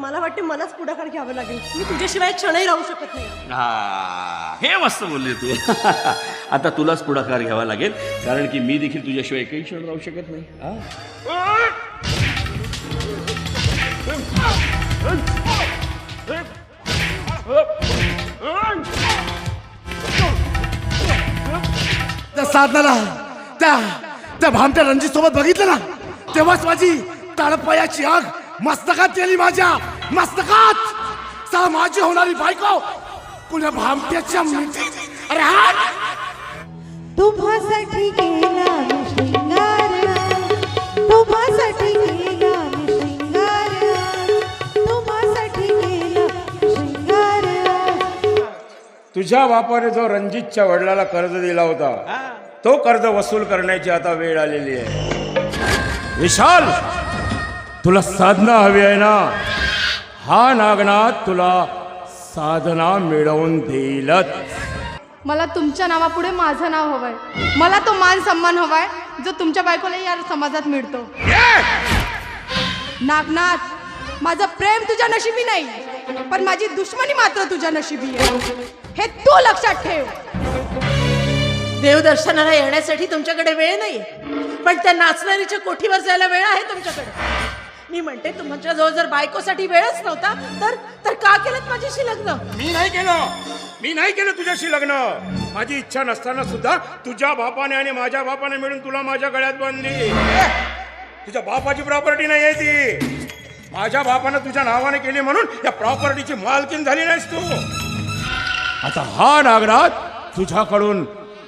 मला वाटते मलाच पुढाकार घ्यावं लागेल. मी तुझ्याशिवाय क्षणही राहू शकत नाही. हा हे मस्त बोलली तू. आता तुलाच पुढाकार घ्यावा लागेल कारण की मी देखील तुझ्याशिवाय एकही क्षण राहू शकत नाही. हा? त्या साधनाला त्या त्या भामट्या रणजित सोबत बघितलं ना? तेव्हाच माझी तळपायाची आग मस्तकात गेली माझ्या. मस्तकात. सा माझी होणारी बायको कुण्या भामट्याच्या मिठीत अरे हा तुम्हासाठी केला मी शृंगार. तुम्हासाठी केला मी केला शृंगार. तुझ्या बापाने जो रणजितच्या वडिलाला कर्ज दिला होता तो कर्ज वसूल करण्याची आता वेळ आलेली आहे. विशाल तुला साधना हवी आहे ना? हा नागनाथ तुला साधना मिळवून देईलच. मला तुमच्या नावापुढे माझं नाव हवंय. मला तो मान सन्मान हवाय जो तुमच्या बायकोला या समाजात मिळतो. नागनाथ माझं प्रेम तुझ्या नशिबी नाही पण माझी दुश्मनी मात्र तुझ्या नशिबी आहे. हे तू लक्षात ठेव. देवदर्शनाला येण्यासाठी तुमच्याकडे वेळ नाही पण त्या नाचणारीच्या कोठीवर जायला वेळ आहे तुमच्याकडे? मी म्हणते तुमच्या जवळ जर बायकोसाठी वेळच नव्हता तर तर का केलं माझ्याशी लग्न? मी नाही केलं. मी नाही केलं तुझ्याशी लग्न. माझी इच्छा नसताना सुद्धा तुझ्या बापाने आणि माझ्या बापाने मिळून तुला माझ्या गळ्यात बांधली. तुझ्या बापाची प्रॉपर्टी नाही आहे ती. माझ्या बापानं तुझ्या नावाने केली म्हणून या प्रॉपर्टीची मालकीन झाली नाहीस तू. आता हा नागराज तुझ्याकडून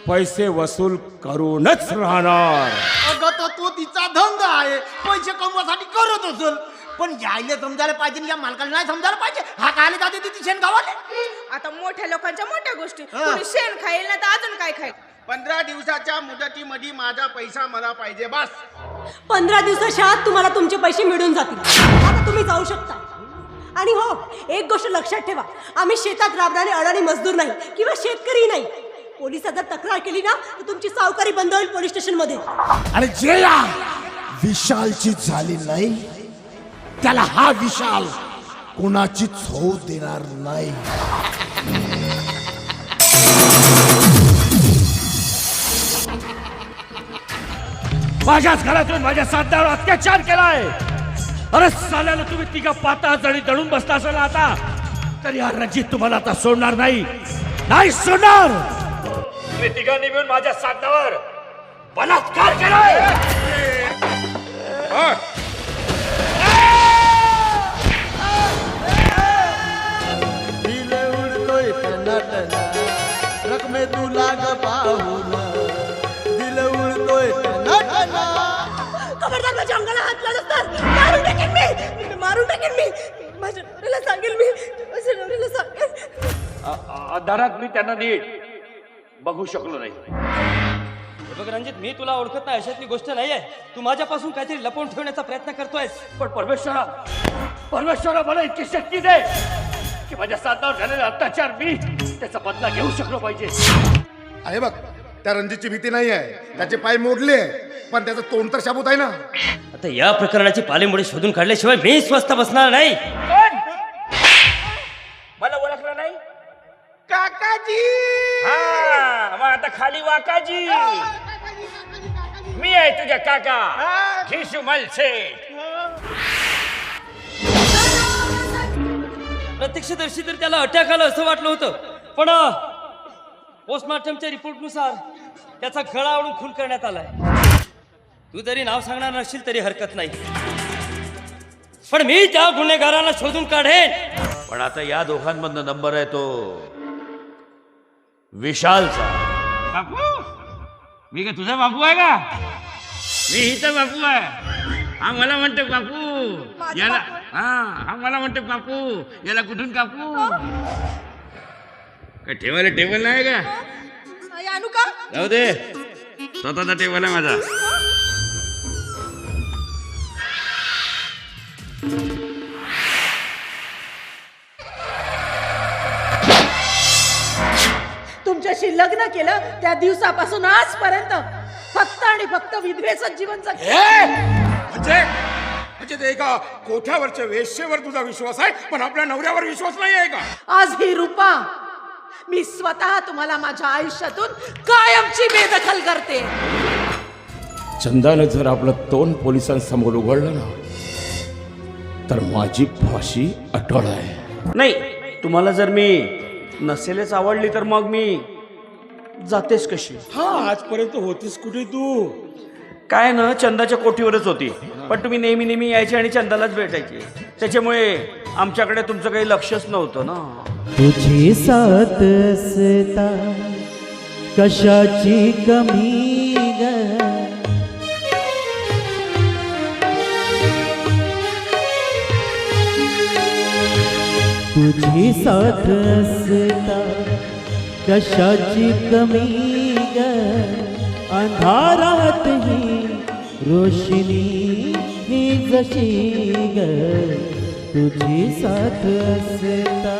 पैसे वसूल करूनच राहणार. अगं तर तो तिचा धंद आहे. पैसे कमवासाठी करत असेल. पण यायला समजायला पाहिजे आणि या मालकाला नाही समजायला पाहिजे. हा कायला जाते तिथे शेण गावाले आता मोठ्या लोकांच्या मोठ्या गोष्टी. कोणी शेण खाईल ना तर अजून काय खाईल? पंधरा दिवसाच्या मुदतीमध्ये माझा पैसा मला पाहिजे बस. पंधरा दिवसाच्या आत तुम्हाला तुमचे पैसे मिळून जातील. आता तुम्ही जाऊ शकता. आणि हो एक गोष्ट लक्षात ठेवा. आम्ही शेतात राबणारे अडाणी मजदूर नाही किंवा शेतकरी नाही. पोलिसात जर तक्रार केली ना तर तुमची सावकारी बंद होईल पोलीस स्टेशनमध्ये आणि जे या विशालची झाली नाही त्याला हा विशाल कोणाचीच होऊ देणार नाही. माझ्याच घरातून माझ्या साथदार अत्याचार केलाय. अरे साल्याला तुम्ही तिघा पाता जणी दळून बसता असाल आता. तरी हा रणजित तुम्हाला आता सोडणार नाही. नाही सोडणार! तुम्ही तिघांनी मिळून माझ्या साधनावर बलात्कार केलाय! हा? दिल उडतोय टनाटना रकमे तुला ग पाहून दिल उडतोय टनाटना खबरदार माझ्या अंगाला हात लावत तर मारून टाकेन मी. मारून टाकेन मी. माझ्या नवऱ्याला सांगेल मी. माझ्या नवऱ्याला सांगेल. अंधारात मी त्यांना नीट. बघू शकलो नाही. बघ रणजित मी तुला ओळखत नाही अशातली गोष्ट नाही आहे तू माझ्यापासून काहीतरी लपवून ठेवण्याचा प्रयत्न करतोयस. पण परमेश्वरा परमेश्वरा मला इतकी शक्ती दे की माझ्या साधनावर झालेला अत्याचार मी त्याचा बदला घेऊ शकलो पाहिजे. आहे बघ त्या रणजितची भीती नाही आहे त्याचे पाय मोडले पण त्याचं तोंड तर शाबूत आहे ना. आता या प्रकरणाची पालेमुळे शोधून काढल्याशिवाय मी स्वस्त बसणार नाही मला ओळखलं नाही काकाजी हा मग आता खाली वाकाजी मी आहे तुझ्या काका. घिशू मलसे. प्रत्यक्षदर्शी तर त्याला अटॅक आला असं वाटलं होतं. पण पोस्टमॉर्टमच्या रिपोर्टनुसार त्याचा गळा आवडून खून करण्यात आलाय. तू जरी नाव सांगणार नसशील तरी हरकत नाही. पण मी त्या गुन्हेगारांना शोधून काढेन. पण आता या दोघांमधनं नंबर आहे तो विशालचा. बापू. मी का तुझा बापू आहे का? मी हिचा बापू आहे. हा मला म्हणतो बापू. याला हा हा मला म्हणतो बापू. याला कुठून कापू? काय ठेवायला टेबल नाही का? आणू का? जाऊ दे. स्वतःचा टेबल आहे माझा. लग्न केलं त्या दिवसापासून आजपर्यंत फक्त आणि फक्त विधवेचं जीवन म्हणजे म्हणजे? म्हणजे ते एका कोठ्यावरच्या वेश्येवर तुझा विश्वास आहे पण आपल्या नवऱ्यावर विश्वास नाही आहे का? आज ही रूपा मी स्वतः तुम्हाला माझ्या आयुष्यातून कायमची बेदखल करते. चंदानं जर आपलं तोंड पोलिसांसमोर उघडलं ना तर माझी फाशी अटळ आहे. नाही तुम्हाला जर मी नसेलच आवडली तर मग मी जातेस कशी? हा आजपर्यंत होतीस कुठे तू? काय ना चंदाच्या कोठीवरच होती. पण तुम्ही नेहमी नेहमी यायची आणि चंदालाच भेटायची. त्याच्यामुळे आमच्याकडे तुमचं काही लक्षच नव्हतं ना. तुझी साथ असता कशाची कमी ग? तुझी साथ असता कशाची कमी ग. अंधारात ही रोशनी ही जशी ग. तुझी साथ असता